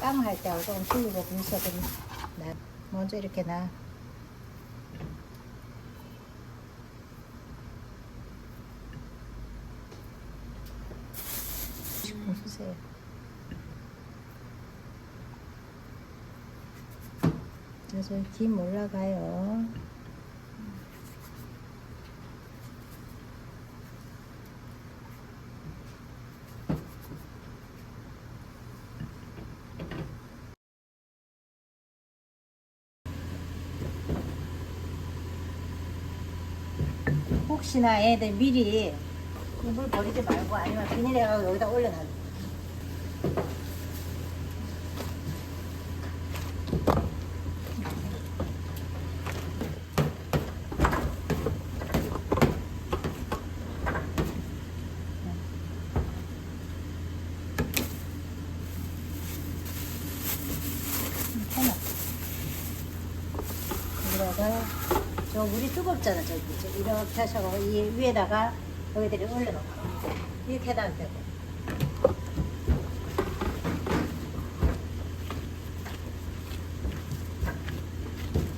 빵할 때하고 조금 틀리고 분석은 나 먼저 이렇게 나 주세요. 그래서 김 올라가요. 혹시나 애들 미리 물 버리지 말고 아니면 비닐에 여기다 올려놔. 여기다가 저 물이 뜨겁잖아 저기. 저 이렇게 하셔서 이 위에다가 여기들이 올려놓고. 이렇게 해도 되고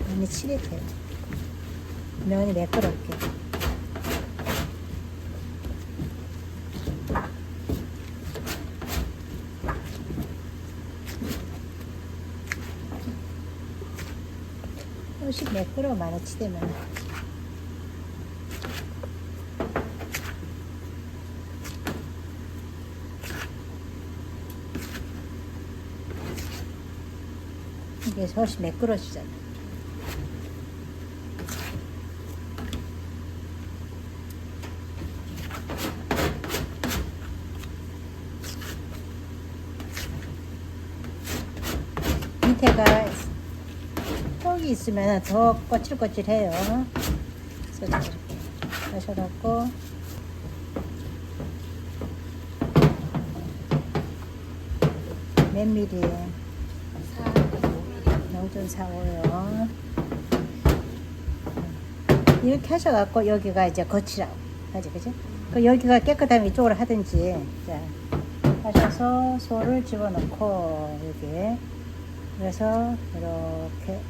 면이 치릿해요 면이 매끄럽게 훨씬 매끄러워 많이 치대면 이게 훨씬 매끄러지잖아. 밑에가 있으면 더 거칠거칠해요. 그래서 이렇게 하셔갖고 몇 미리에 0.45요. 이렇게 하셔갖고 여기가 이제 거치라고 하지 그죠? 그 여기가 깨끗하면 이쪽으로 하든지 자 하셔서 소를 집어넣고 여기에 그래서 이렇게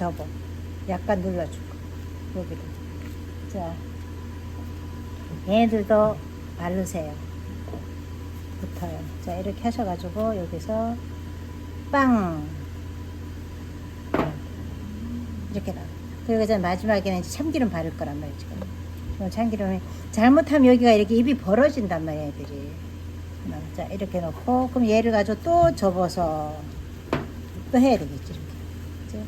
접어 약간 눌러주고 여기도 자 얘들도 바르세요 붙어요 자 이렇게 하셔가지고 여기서 빵 이렇게 나. 그리고 이제 마지막에는 이제 참기름 바를 거란 말이죠. 참기름이 잘못하면 여기가 이렇게 입이 벌어진단 말이야, 애들이. 자, 이렇게 놓고, 그럼 얘를 가지고 또 접어서 또 해야 되겠지, 이렇게. 그죠?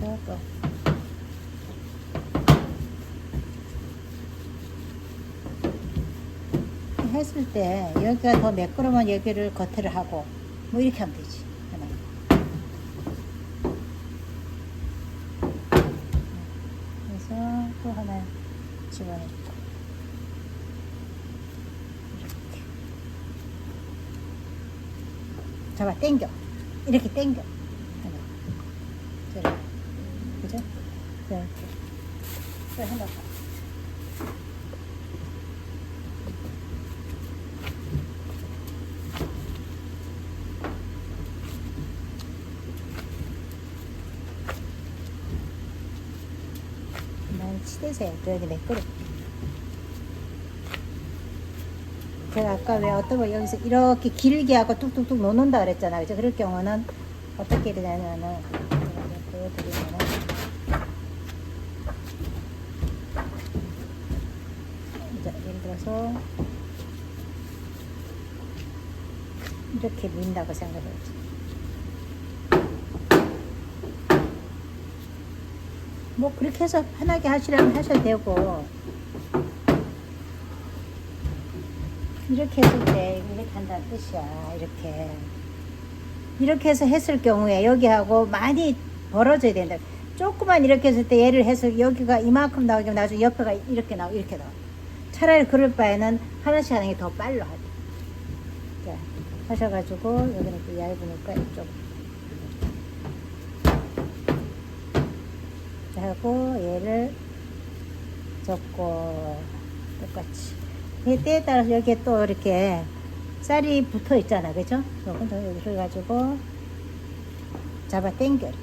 또. 했을 때 여기가 더 매끄러우면 여기를 겉을 하고 뭐 이렇게 하면 되지. 그래서 또 하나 집어넣고 이렇게 잡아 당겨 이렇게 당겨 하나 저렇게 그죠? 또 하나 더. 많이 치대세요. 그래야지 매끄럽게. 제가 아까 왜 어떤 거 여기서 이렇게 길게 하고 뚝뚝뚝 놓는다 그랬잖아요. 그죠? 그럴 경우는 어떻게 되냐면은 보여드리면은 들어서 이렇게 민다고 생각해야지. 뭐 그렇게 해서 편하게 하시라면 하셔도 되고 이렇게 했을 때 이렇게 한다는 뜻이야 이렇게. 이렇게 해서 했을 경우에 여기하고 많이 벌어져야 된다. 조금만 이렇게 했을 때 얘를 해서 여기가 이만큼 나오면 나중에 옆에가 이렇게 나오고 이렇게 나와 차라리 그럴 바에는 하나씩 하는 게 더 빨라 하죠 자, 하셔가지고 여기는 또 얇으니까 이쪽 하고 얘를 접고 똑같이 이 때에 따라서 여기에 또 이렇게 쌀이 붙어 있잖아, 그죠? 요건 더 여기서 해가지고 잡아 당겨 이렇게.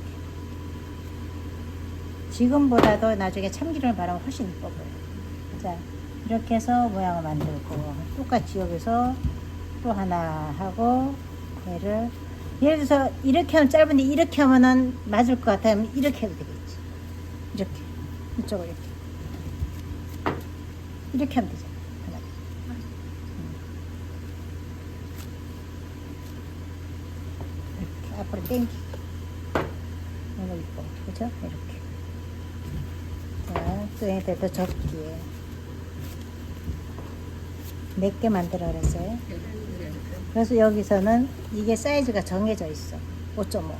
지금보다도 나중에 참기름을 바르면 훨씬 이뻐 보여. 자, 이렇게 해서 모양을 만들고 똑같이 여기서 또 하나 하고 얘를 예를 들어서 이렇게 하면 짧은데 이렇게 하면은 맞을 것 같으면 이렇게 해도 되겠지. 이렇게 이쪽으로 이렇게 이렇게 하면 되잖아. 하나. 이렇게 앞으로 당기. 너무 이뻐, 그죠? 이렇게. 자, 또 얘들도 접기에 몇 개 만들어 그랬어요. 그래서 여기서는 이게 사이즈가 정해져 있어. 5.5.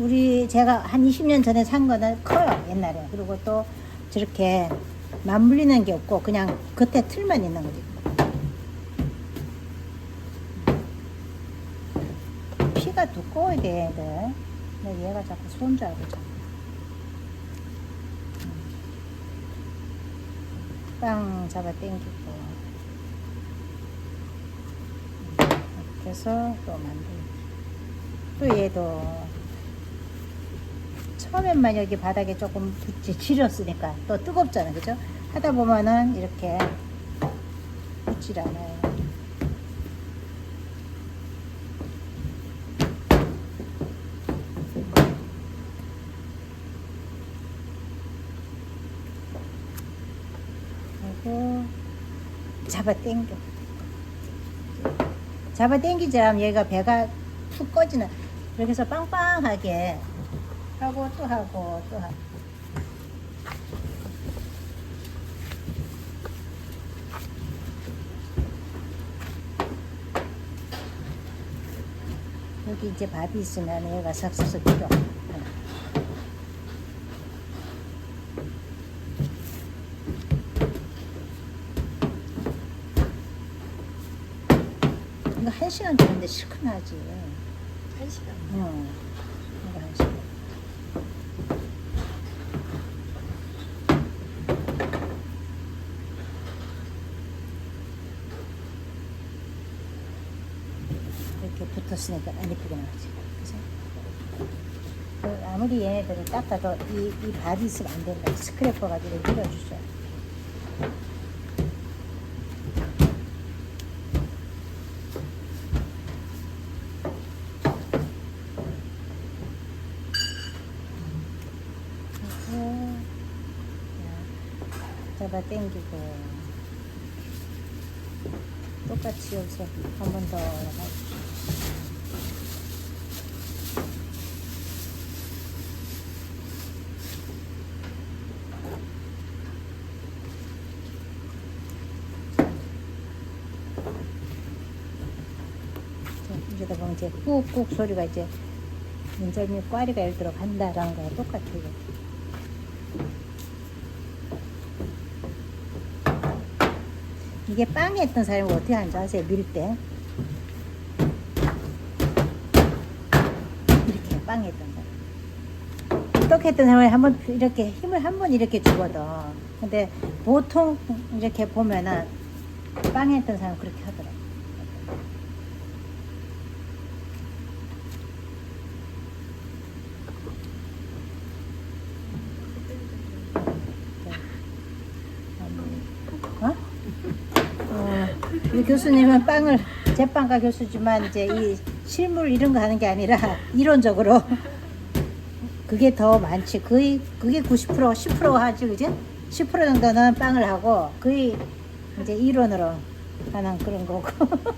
우리 제가 한 20년 전에 산 거는 커요, 옛날에. 그리고 또 저렇게 맞물리는 게 없고 그냥 겉에 틀만 있는 거지. 피가 두꺼워야 돼. 근데 얘가 자꾸 손 줄 알고 자꾸. 음. 빵 잡아 당기고. 이렇게 해서 또 만들고. 또 얘도 처음엔만 여기 바닥에 조금 붙지 지렸으니까 또 뜨겁잖아 그죠? 하다 보면은 이렇게 붙질 않아요 그리고 잡아 당겨 잡아 당기자면 얘가 배가 푹 꺼지는 이렇게 해서 빵빵하게 하고 또 하고 또 하고. 여기 이제 밥이 있으면 얘가 석석석 필요 이거 한 시간 되는데 시큰하지 한 시간. 응 이거 한 시간 이렇게 붙었으니까 안 예쁘게 나오지. 그죠? 그 아무리 얘네들을 닦아도 이, 이 밥이 있으면 안 된다. 스크래퍼 가지고 밀어주죠. 그리고 당기고 똑같이 여기서 한 번 더 이러다 보면 이제 꾹꾹 소리가 이제 인절미 꽈리가 예를 들어 간다라는 거랑 똑같아요. 이게 빵에 했던 사람이 어떻게 하는지 아세요? 밀 때. 이렇게 빵에 했던 사람. 어떻게 했던 사람이 한번 이렇게 힘을 한 번 이렇게 주거든. 근데 보통 이렇게 보면은 빵에 했던 사람 은 그렇게 하더라고. 어? 어, 이 교수님은 빵을 제빵가 교수지만 이제 이 실물 이런 거 하는 게 아니라 이론적으로 그게 더 많지. 거의 그게 90% 10% 하지 그지? 10% 정도는 빵을 하고 거의 이제 이론으로 하는 그런 거고.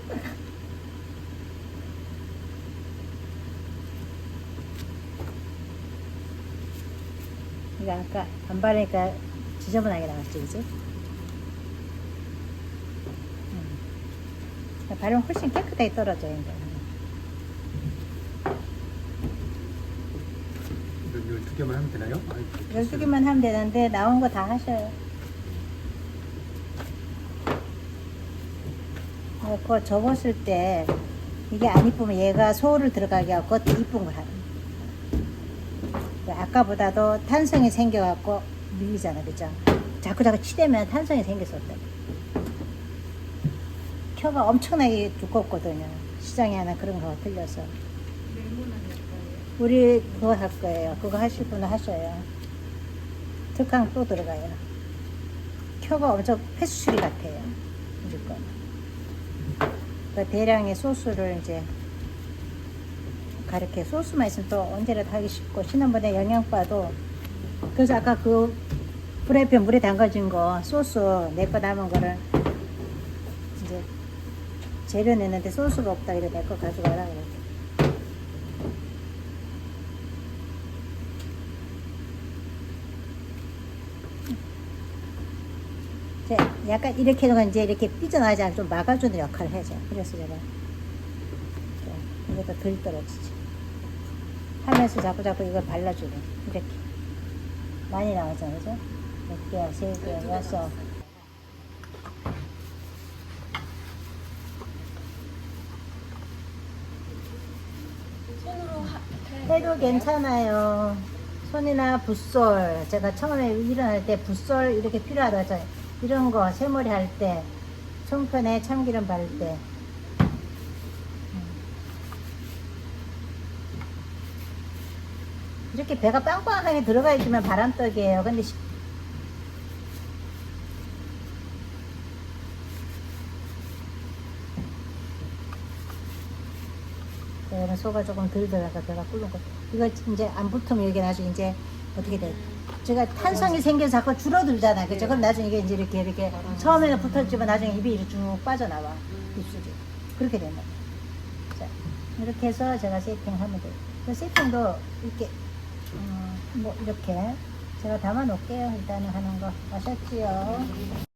이거 아까 안 바르니까 지저분하게 나왔지, 그지? 음. 바르면 훨씬 깨끗하게 떨어져요, 이제. 열두 개만 하면 되나요? 아니, 12개만 하면 되는데, 나온 거 다 하셔요. 어, 그거 접었을 때, 이게 안 이쁘면 얘가 소를 들어가게 하고, 그것도 이쁜 걸 하는. 아까보다도 탄성이 생겨갖고 밀리잖아, 그죠? 자꾸 자꾸 치대면 탄성이 생겼었대. 혀가 엄청나게 두껍거든요. 시장에 하나 그런 거 틀려서. 우리 그거 할 거예요. 그거 하실 분은 하셔요. 특강 또 들어가요. 혀가 엄청 패스츄리 같아요. 무조건. 그 대량의 소스를 이제 가르쳐 소스만 있으면 또 언제라도 하기 쉽고 지난번에 영양바도 그래서 아까 그 프라이팬 물에 담가진 거 소스 내 거 남은 거를 재료 냈는데 소스가 없다 이래 내거 가져가라 그래. 약간 이렇게 해서 이제 이렇게 삐져나가지 않게 좀 막아주는 역할을 해줘. 그래서 제가 더덜 떨어지지. 하면서 자꾸 자꾸 이걸 발라주래. 이렇게. 많이 나오잖아, 그죠? 몇 개야, 세 개, 여섯. 손으로 하, 해도 괜찮아요. 손이나 붓솔. 제가 처음에 일어날 때 붓솔 이렇게 필요하다고 했잖아요. 이런 거, 세머리 할 때, 송편에 참기름 바를 때. 음. 이렇게 배가 빵빵하게 들어가 있으면 바람떡이에요. 근데 시- 얘는 소가 조금 덜 들어가 배가 끓는 거. 이거 이제 안 붙으면 이게 나중에 이제 어떻게 돼? 제가 탄성이 생겨서 자꾸 줄어들잖아요. 그죠? 그럼 나중에 이게 이제 이렇게 이렇게 처음에는 붙었지만 나중에 입이 이렇게 쭉 빠져나와. 입술이. 그렇게 된다. 자, 이렇게 해서 제가 세팅하면 돼요. 그 세팅도 이렇게, 음, 뭐, 이렇게 제가 담아 놓을게요. 일단은 하는 거. 아셨지요?